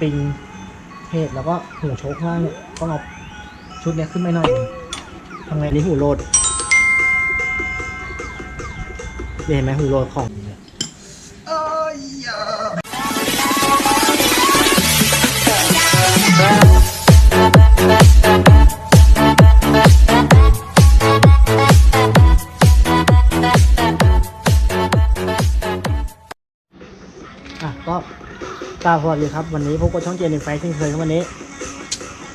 ปิงเพจแล้วก็หูโชกข้างเนี่ยต้องเอาชุดเนี้ยขึ้นไปหน่อยทำไงนี่หูโรดเห็นไหมหูโรดของาวสวัสดีครับ วันนี้พบกับช่องเจนในไฟเช่นเคยครับวันนี้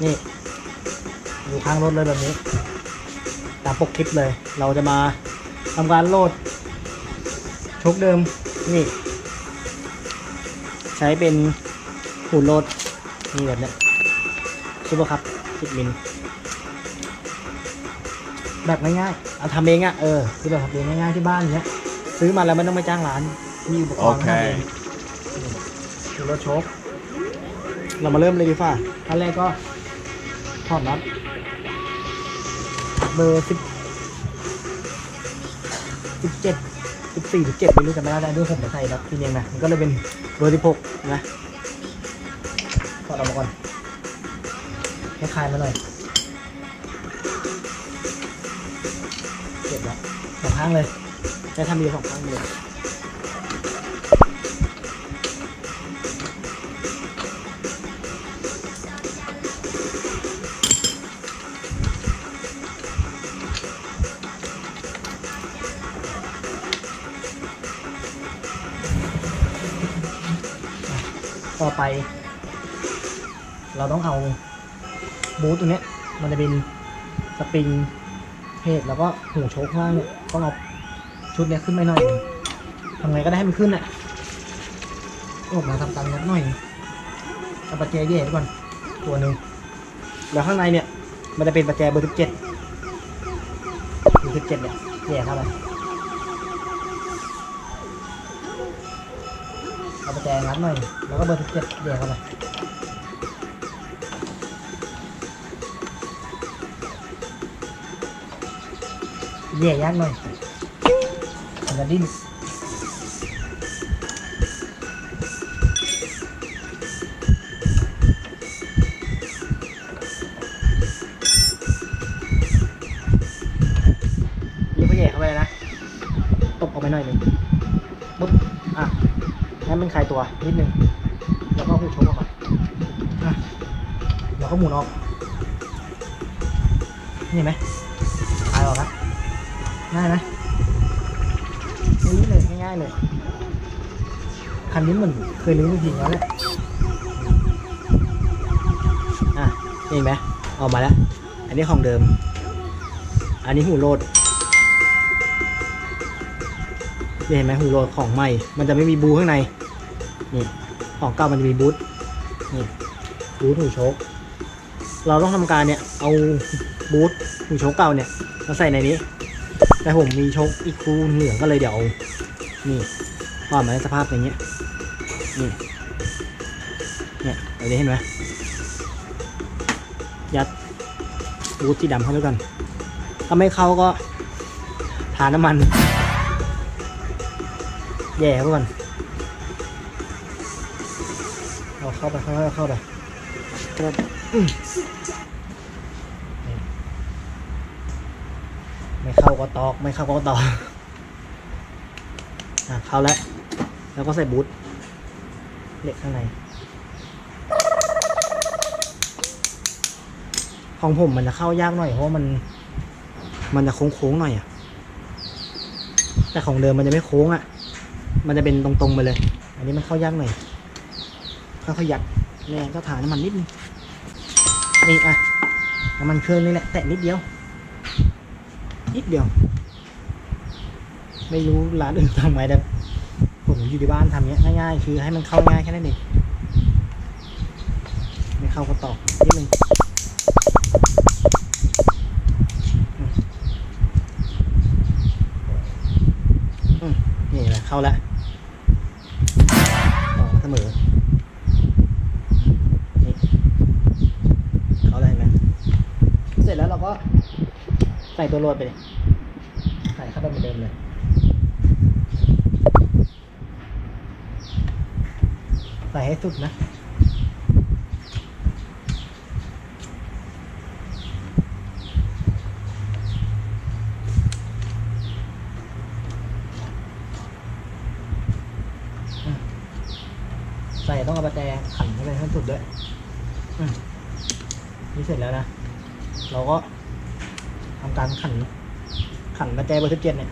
นี่ อยู่ข้างรถเลยแบบนี้ ตามปกคลิปเลย เราจะมาทำการโหลดชกเดิม นี่ ใช้เป็นหุ่นโหลดนี่แบบเนี้ยซูเปอร์คัพ10มิลแบบง่ายๆเอาทำเองอะ่ะเออคือแบบทำเองง่ายๆที่บ้านเนี้ยซื้อมาแล้วไม่ต้องไปจ้างร้านมีอุปกรณ์ทำเองดู รถโชคเรามาเริ่มเลยดีกว่าขั้นแรกก็ถอดน็อตเบอร์สิบสิบเจ็ดสิบสี่สิบเจ็ดไม่รู้จำไม่ได้ด้วยผมใส่น็อตทีเองนะมันก็เลยเป็นเบอร์สิบหกนะถอดออกมาก่อนให้คลายมาหน่อยเก็บแล้วสองข้างเลยได้ทำดีสองข้างเลย ต่อไป เราต้องเอาบูทตัวนี้มันจะเป็นสปริงเพจแล้วก็หูโชกข้างเนี่ยต้องเอาชุดเนี้ยขึ้นไปหน่อยหนึ่งทำไงก็ได้ให้มันขึ้นอะออกมาทำตามนัดหน่อยเอาปัจแจแย่ก่อนตัวหนึ่งแล้วข้างในเนี่ย มันจะเป็นปัจแจเบอร์สิบเจ็ดเบอร์สิบเจ็ดเนี่ยแย่เข้าไป เอาปัจแจงัดหน่อยแล้วก็เบอร์สิบเจ็ดแย่เข้าไปแย่ยากหน่อยมันจะดิ้นนี่ก็แย่เข้าไปนะตบออกไปหน่อยหนึ่ง คลายตัวนิดนึง แล้วก็หูชกออกไปอะแล้วก็หมุนออก นี่เห็นไหมคลายออกนะง่ายไหมนี่เลยง่ายๆเลย คันนี้เหมือนเคยลื้อจริงๆแล้วแหละอะนี่เห็นไหมออกมาแล้ว อันนี้ของเดิม อันนี้หูโหลดนี่เห็นไหมหูโหลดของใหม่ มันจะไม่มีบูข้างใน นี่ของเก่ามันจะมีบูทนี่บูทหูโชคเราต้องทำการเนี่ยเอาบูทหูโชคเก่าเนี่ยมาใส่ในนี้แต่ผมมีโชคอีกคู่เหลืองก็เลยเดี๋ยวเอานี่พอดมาในสภาพอย่างเงี้ยนี่เนี่ยเดี๋ยวนี้เห็นไหมยัดบูทสีดำเข้าไปก่อนถ้าไม่เข้าก็ทาน้ำมัน แย่เข้าไปก่อน เอาเข้าไปค่อยๆเข้าไปครับอืมไม่เข้าก็ตอก ไม่เข้าก็ตอกอะเข้าแล้ว แล้วก็ใส่บูทเหล็กข้างใน ของผมมันจะเข้ายากหน่อยเพราะว่ามัน มันจะโค้งๆหน่อยอะ แต่ของเดิมมันจะไม่โค้งอะ มันจะเป็นตรงๆไปเลย อันนี้มันเข้ายากหน่อย ค่อยๆยัดเนี่ยก็ถ่านน้ำมันนิดนึงนี่อะน้ำมันเครื่องนี่แหละแตะนิดเดียว นิดเดียว ไม่รู้ร้านอื่นทำไงแต่ผมอยู่ที่บ้านทำเนี้ยง่ายๆ คือให้มันเข้าง่ายแค่นั้นเองไม่เข้าก็ตอกนิดนึงนี่แหละเข้าแล้ว ตัวรวดไปใส่เข้าไปเหมือนเดิมเลยใส่ให้สุดนะใส่ต้องเอาประแจขันเข้าไปให้สุดด้วยนี่เสร็จแล้วนะ เราก็ ทำการขัน ขันประแจเบอร์สิบเจ็ดเนี่ย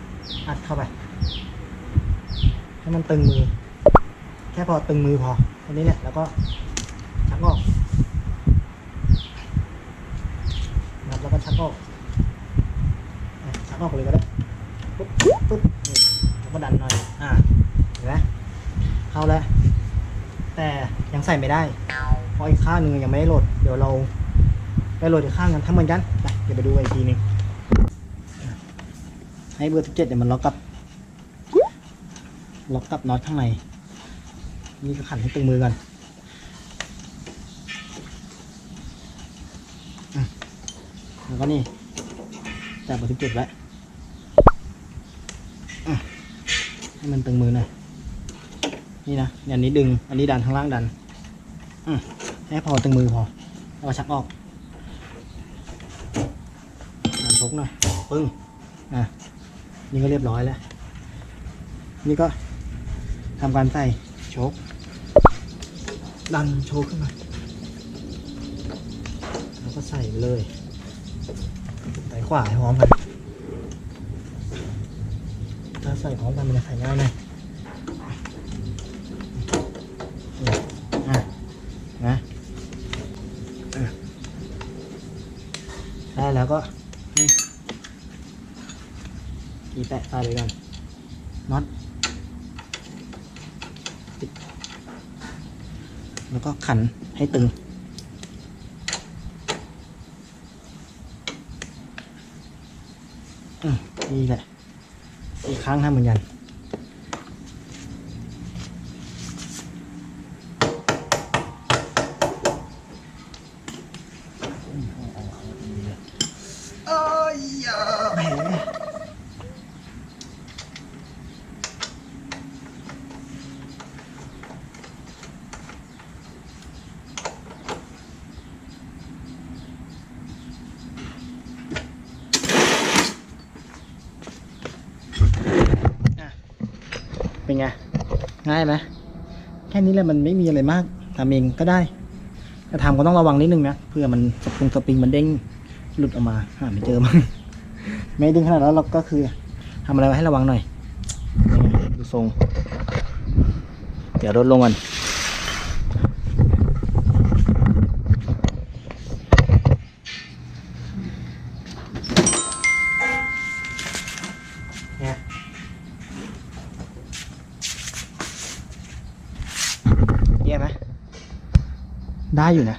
อัดเข้าไป ให้มันตึงมือ แค่พอตึงมือพออันนี้เนี่ยแล้วก็ชักออกนับแล้วก็ชักออกชักออกเลยก็ได้ปุ๊บปุ๊บนี่แล้วก็ดันหน่อยอ่าเห็นไหมเข้าแล้ว แต่ยังใส่ไม่ได้ เพราะอีกข้างหนึ่งยังไม่ได้โหลด เดี๋ยวเราไปโหลดอีกข้างกันทำเหมือนกันไปเดี๋ยวไปดูอีกทีหนึง ให้เบอร์สิบเจ็ดเนี่ยมันล็อกกับล็อกกับน็อตข้างใน นี่ก็ขันให้ตึงมือกันแล้วก็นี่จับเบอร์สิบเจ็ดไว้ให้มันตึงมือหน่อยนี่นะอันนี้ดึง อันนี้ดันข้างล่างดันอืมให้พอตึงมือพอแล้วก็ชักออกดันชกหน่อยปึ้งอะ นี่ก็เรียบร้อยแล้ว นี่ก็ทำการใส่โชคดันโชคขึ้นมา แล้วก็ใส่ไปเลยใส่ขวาให้พร้อมกัน ถ้าใส่พร้อมกันมันจะใส่ง่ายหน่อยนี่อะนะอะได้แล้วก็นี่ กีแตะใส่เลยกันน็อตแล้วก็ขันให้ตึงอืมนี่แหละ อีกครั้งทำเหมือนกัน เอ้ยอะแหม เป็นไง ง่ายไหมแค่นี้แหละมันไม่มีอะไรมากทำเองก็ได้แต่ทำก็ต้องระวังนิดนึงนะเพื่อมันสปรุงสปริงมันเด้งหลุดออกมาหาไม่เจอมั้งไม่ดึงขนาดแล้วเราก็คือทำอะไรไว้ให้ระวังหน่อยดูทรง เดี๋ยวลดลงก่อน เยี่ยไหมได้อยู่นะ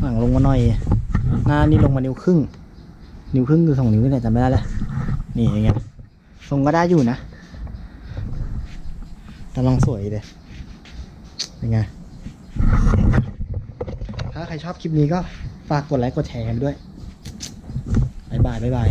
หลังลงมาหน่อย หน้านี่ลงมานิ้วครึ่ง นิ้วครึ่งคือสองนิ้วนี่แหละจำไม่ได้แล้วนี่อย่างเงี้ยทรงก็ได้อยู่นะกำลังสวยเลยเป็นไงถ้าใครชอบคลิปนี้ก็ฝากกดไลค์กดแชร์กันด้วยบายบายบ๊ายบาย